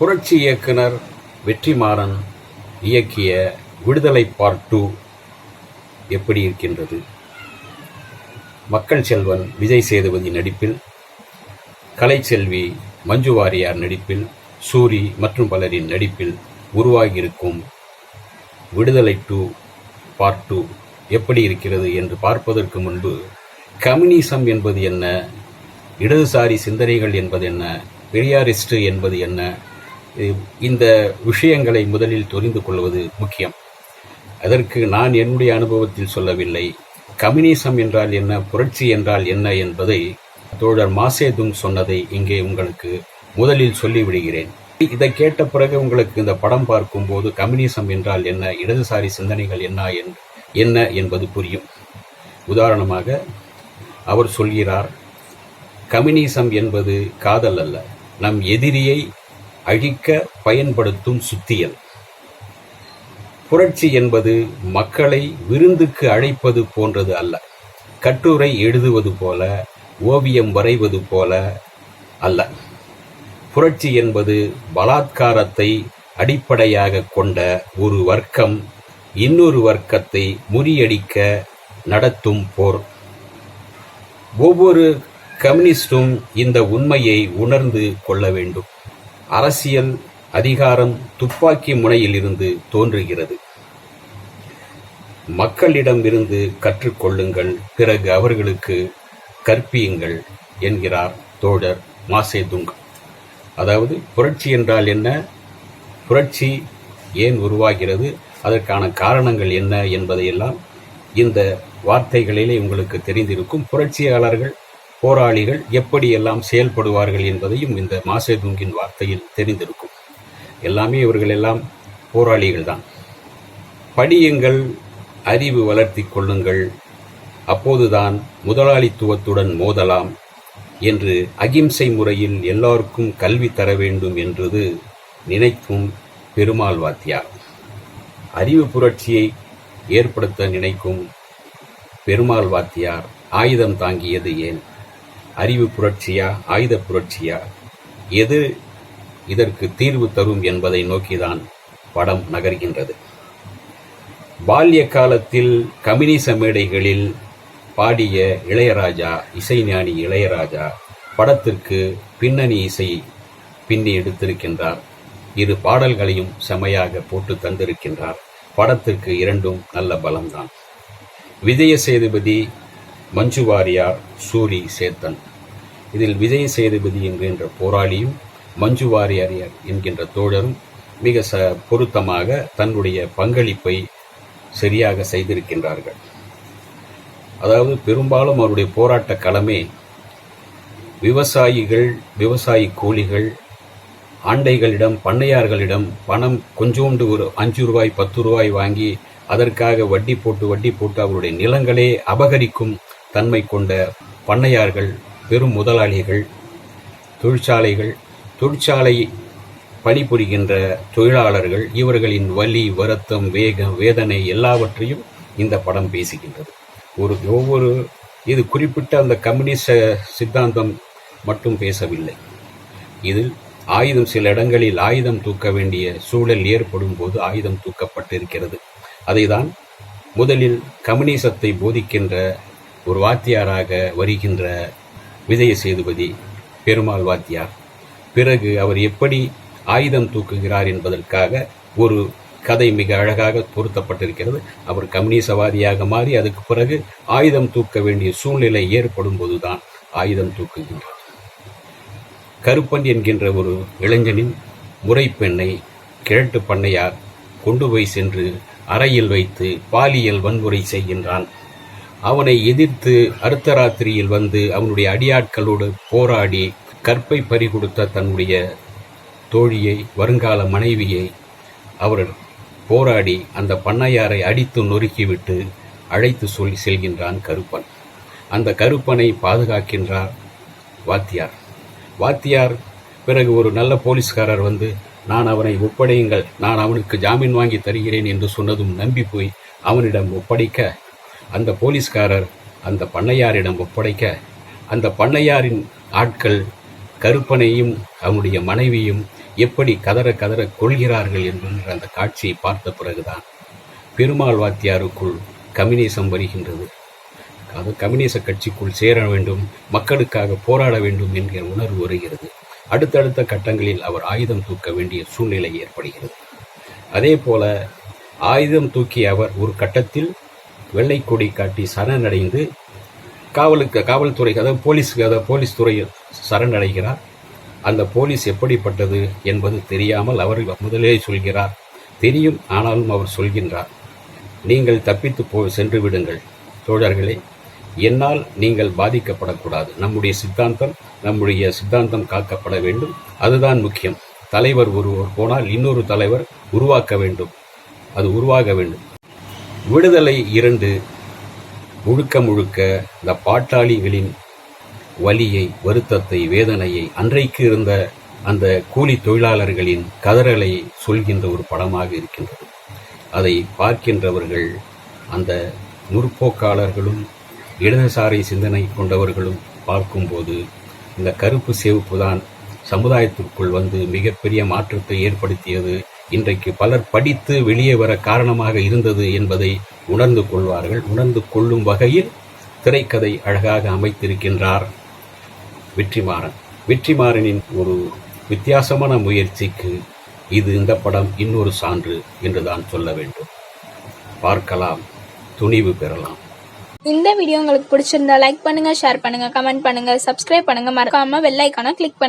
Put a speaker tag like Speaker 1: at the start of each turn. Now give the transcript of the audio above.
Speaker 1: புரட்சி இயக்குனர் வெற்றிமாறன் இயக்கிய விடுதலை பார்ட் டூ எப்படி இருக்கின்றது? மக்கள் செல்வன் விஜய் சேதுபதி நடிப்பில் கலைச்செல்வி மஞ்சு வாரியார் நடிப்பில் சூரி மற்றும் பலரின் நடிப்பில் உருவாகியிருக்கும் விடுதலை டூ பார்ட் டூ எப்படி இருக்கிறது என்று பார்ப்பதற்கு முன்பு கம்யூனிசம் என்பது என்ன? இடதுசாரி சிந்தனைகள் என்பது என்ன? பெரியாரிஸ்ட் என்பது என்ன? இந்த விஷயங்களை முதலில் தெரிந்து கொள்வது முக்கியம். அதற்கு நான் என்னுடைய அனுபவத்தில் சொல்லவில்லை. கம்யூனிசம் என்றால் என்ன புரட்சி என்றால் என்ன என்பதை தோழர் மாசேதுங் சொன்னதை இங்கே உங்களுக்கு முதலில் சொல்லிவிடுகிறேன். இதை கேட்ட பிறகு உங்களுக்கு இந்த படம் பார்க்கும்போது கம்யூனிசம் என்றால் என்ன இடதுசாரி சிந்தனைகள் என்ன என்- என்ன என்பது புரியும். உதாரணமாக அவர் சொல்கிறார் கம்யூனிசம் என்பது காதல் அல்ல. நம் எதிரியை அழிக்க பயன்படுத்தும் சுத்தியல். புரட்சி என்பது மக்களை விருந்துக்கு அழைப்பது போன்றது அல்ல. கட்டுரை எழுதுவது போல ஓவியம் வரைவது போல அல்ல. புரட்சி என்பது பலாத்காரத்தை அடிப்படையாக கொண்ட ஒரு வர்க்கம் இன்னொரு வர்க்கத்தை முறியடிக்க நடத்தும் போர். ஒவ்வொரு கம்யூனிஸ்டும் இந்த உண்மையை உணர்ந்து கொள்ள வேண்டும். அரசியல் அதிகாரம் துப்பாக்கி முனையில் இருந்து தோன்றுகிறது. மக்களிடமிருந்து கற்றுக்கொள்ளுங்கள் பிறகு அவர்களுக்கு கற்பியுங்கள் என்கிறார் தோழர் மாசேதுங் அதாவது புரட்சி என்றால் என்ன? புரட்சி ஏன் உருவாகிறது? அதற்கான காரணங்கள் என்ன என்பதையெல்லாம் இந்த வார்த்தைகளிலே உங்களுக்கு தெரிந்திருக்கும் புரட்சியாளர்கள் போராளிகள் எப்படியெல்லாம் செயல்படுவார்கள் என்பதையும் இந்த மாசேதுங்கின் வார்த்தையில் தெரிந்திருக்கும். எல்லாமே இவர்கள் எல்லாம் போராளிகள் தான் படியுங்கள் அறிவு வளர்த்தி கொள்ளுங்கள் அப்போதுதான் முதலாளித்துவத்துடன் மோதலாம் என்று அகிம்சை முறையில் எல்லாருக்கும் கல்வி தர வேண்டும் என்றது நினைக்கும் பெருமாள் வாத்தியார் அறிவு புரட்சியை ஏற்படுத்த நினைக்கும் பெருமாள் வாத்தியார் ஆயுதம் தாங்கியது ஏன்? அறிவு புரட்சியா ஆயுத புரட்சியா? எது இதற்கு தீர்வு தரும் என்பதை நோக்கிதான் படம் நகர்கின்றது. பால்ய காலத்தில் கம்யூனிச மேடைகளில் பாடிய இளையராஜா இசைஞானி இளையராஜா படத்திற்கு பின்னணி இசை பின்னி எடுத்திருக்கின்றார். இரு பாடல்களையும் செமையாக போட்டு தந்திருக்கின்றார். படத்திற்கு இரண்டும் நல்ல பலம்தான். விஜய சேதுபதி மஞ்சு வாரியார் சூரி சேத்தன். இதில் விஜய சேதுபதி என்கின்ற போராளியும் மஞ்சு வாரியார் என்கின்ற தோழரும் மிக ச பொருத்தமாக தன்னுடைய பங்களிப்பை சரியாக செய்திருக்கின்றார்கள். அதாவது பெரும்பாலும் அவருடைய போராட்ட களமே விவசாயிகள் விவசாயி கூலிகள் ஆண்டைகளிடம் பண்ணையார்களிடம் பணம் கொஞ்சோண்டு ஒரு அஞ்சு ரூபாய் பத்து ரூபாய் வாங்கி அதற்காக வட்டி போட்டு வட்டி போட்டு அவருடைய நிலங்களே அபகரிக்கும் தன்மை கொண்ட பண்ணையார்கள் பெரும் முதலாளிகள் தொழிற்சாலைகள் தொழிற்சாலை பணிபுரிகின்ற தொழிலாளர்கள் இவர்களின் வலி வருத்தம் வேகம் வேதனை எல்லாவற்றையும் இந்த படம் பேசுகின்றது. ஒரு ஒவ்வொரு இது குறிப்பிட்ட அந்த கம்யூனிச சித்தாந்தம் மட்டும் பேசவில்லை. இதில் ஆயுதம் சில இடங்களில் ஆயுதம் தூக்க வேண்டிய சூழல் ஏற்படும் போது ஆயுதம் தூக்கப்பட்டிருக்கிறது. அதைதான் முதலில் கம்யூனிசத்தை போதிக்கின்ற ஒரு வாத்தியாராக வருகின்ற விஜய சேதுபதி பெருமாள் வாத்தியார். பிறகு அவர் எப்படி ஆயுதம் தூக்குகிறார் என்பதற்காக ஒரு கதை மிக அழகாக பொருத்தப்பட்டிருக்கிறது. அவர் கம்யூனிசவாதியாக மாறி அதுக்கு பிறகு ஆயுதம் தூக்க வேண்டிய சூழ்நிலை ஏற்படும் போதுதான் ஆயுதம் தூக்குகின்றார். கருப்பன் என்கின்ற ஒரு இளைஞனின் முறைப்பெண்ணை கிழட்டு பண்ணையார் கொண்டு போய் சென்று அறையில் வைத்து பாலியல் வன்முறை செய்கின்றான். அவனை எதிர்த்து அடுத்த ராத்திரியில் வந்து அவனுடைய அடியாட்களோடு போராடி கற்பை பறிகொடுத்த தன்னுடைய தோழியை வருங்கால மனைவியை அவர் போராடி அந்த பண்ணையாரை அடித்து நொறுக்கிவிட்டு அழைத்து சொல்லி செல்கின்றான் கருப்பன். அந்த கருப்பனை பாதுகாக்கின்றார் வாத்தியார். வாத்தியார் பிறகு ஒரு நல்ல போலீஸ்காரர் வந்து நான் அவனை ஒப்படையுங்கள். நான் அவனுக்கு ஜாமீன் வாங்கி தருகிறேன் என்று சொன்னதும் நம்பி போய் அவனிடம் ஒப்படைக்க அந்த போலீஸ்காரர் அந்த பண்ணையாரிடம் ஒப்படைக்க அந்த பண்ணையாரின் ஆட்கள் கருப்பனையும் அவனுடைய மனைவியும் எப்படி கதற கதற கொள்கிறார்கள் என்கின்ற அந்த காட்சியை பார்த்த பிறகுதான் பெருமாள் வாத்தியாருக்குள் கம்யூனிசம் வருகின்றது. அது கம்யூனிச கட்சிக்குள் சேர வேண்டும் மக்களுக்காக போராட வேண்டும் என்கிற உணர்வு வருகிறது. அடுத்தடுத்த கட்டங்களில் அவர் ஆயுதம் தூக்க வேண்டிய சூழ்நிலை ஏற்படுகிறது. அதே போல ஆயுதம் தூக்கிய அவர் ஒரு கட்டத்தில் வெள்ளை கொடி காட்டி சரணடைந்து காவலுக்கு காவல்துறைக்கு அதாவது போலீஸுக்கு அதாவது போலீஸ் துறையில் சரணடைகிறார். அந்த போலீஸ் எப்படிப்பட்டது என்பது தெரியாமல் அவர் முதலே சொல்கிறார். தெரியும் ஆனாலும் அவர் சொல்கின்றார். நீங்கள் தப்பித்து போ சென்று விடுங்கள். தோழர்களே என்னால் நீங்கள் பாதிக்கப்படக்கூடாது. நம்முடைய சித்தாந்தம் நம்முடைய சித்தாந்தம் காக்கப்பட வேண்டும். அதுதான் முக்கியம். தலைவர் ஒருவர் போனால் இன்னொரு தலைவர் உருவாக்க வேண்டும். அது உருவாக வேண்டும். விடுதலை இரண்டு. முழுக்க முழுக்க இந்த பாட்டாளிகளின் வலியை வருத்தத்தை வேதனையை அன்றைக்கு இருந்த அந்த கூலி தொழிலாளர்களின் கதறலை சொல்கின்ற ஒரு படமாக இருக்கின்றது. அதை பார்க்கின்றவர்கள் அந்த முற்போக்காளர்களும் இடதுசாரி சிந்தனை கொண்டவர்களும் பார்க்கும்போது இந்த கருப்பு சேவப்பு தான் சமுதாயத்திற்குள் வந்து மிகப்பெரிய மாற்றத்தை ஏற்படுத்தியது இன்றைக்கு பலர் படித்து வெளியே வர காரணமாக இருந்தது என்பதை உணர்ந்து கொள்வார்கள். உணர்ந்து கொள்ளும் வகையில் திரைக்கதை அழகாக அமைத்திருக்கின்றார் வெற்றிமாறன். வெற்றிமாறனின் ஒரு வித்தியாசமான முயற்சிக்கு இது இந்த படம் இன்னொரு சான்று என்றுதான் சொல்ல வேண்டும். பார்க்கலாம். துணிவு பெறலாம்.
Speaker 2: இந்த வீடியோ உங்களுக்கு பிடிச்சிருந்தா லைக் பண்ணுங்க ஷேர் பண்ணுங்க கமெண்ட் பண்ணுங்க சப்ஸ்கிரைப் பண்ணுங்க. மறக்காம வெள்ளைக்கான கிளிக் பண்ணுங்க.